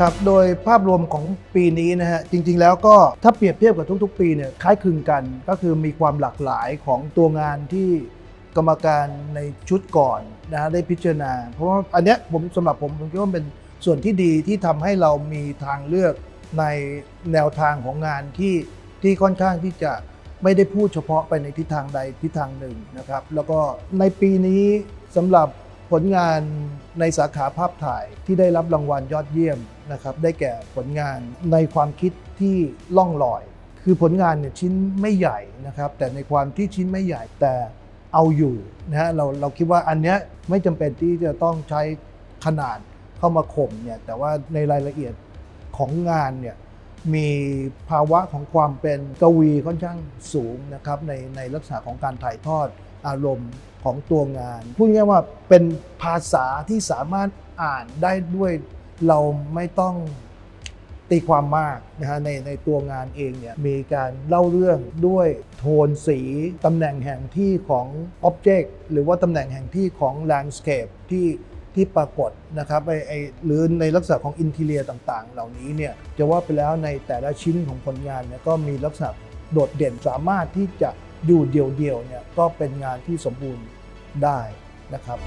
ครับ โดยภาพรวมของปีนี้นะฮะ จริง ๆ แล้วก็ถ้าเปรียบเทียบกับทุก ๆ ปีเนี่ยคล้ายคลึงกัน ก็คือมีความหลากหลายของตัวงานที่กรรมการในชุดก่อนนะฮะได้พิจารณา เพราะว่าอันเนี้ยผมสำหรับผมผมคิดว่าเป็นส่วนที่ดีที่ทำให้เรามีทางเลือกในแนวทางของงานที่ที่ค่อนข้างที่จะไม่ได้พูดเฉพาะไปในทิศทางใดทิศทางหนึ่งนะครับ แล้วก็ในปีนี้สำหรับผลงานในสาขาภาพถ่ายที่ได้รับรางวัลยอดเยี่ยม นะครับได้แก่ผลงานในความคิดที่ล่องลอย คือผลงานเนี่ยชิ้นไม่ใหญ่นะครับ แต่ในความที่ชิ้นไม่ใหญ่แต่เอาอยู่นะฮะเราเราคิดว่าอันเนี้ยไม่จำเป็นที่จะต้องใช้ขนาดเข้ามาข่มเนี่ยแต่ว่าในรายละเอียดของงานเนี่ยมีภาวะของความเป็นกวีค่อนข้างสูงนะครับในในลักษณะของการถ่ายทอดอารมณ์ของตัวงาน พูดง่ายว่าเป็นภาษาที่สามารถอ่านได้ด้วย เราไม่ต้องตีความมากนะฮะในในตัวงานเองเนี่ยมีการเล่าเรื่องด้วยโทนสีตำแหน่งแห่งที่ของ Object หรือว่าตำแหน่งแห่งที่ของ Landscape ที่ที่ปรากฏนะครับไอไอหรือในลักษณะของอินทีเลียต่างๆ เหล่านี้เนี่ยจะว่าไปแล้วในแต่ละชิ้นของผลงานเนี่ยก็มีลักษณะโดดเด่นสามารถที่จะอยู่เดี่ยวๆเนี่ยก็เป็นงานที่สมบูรณ์ได้นะครับ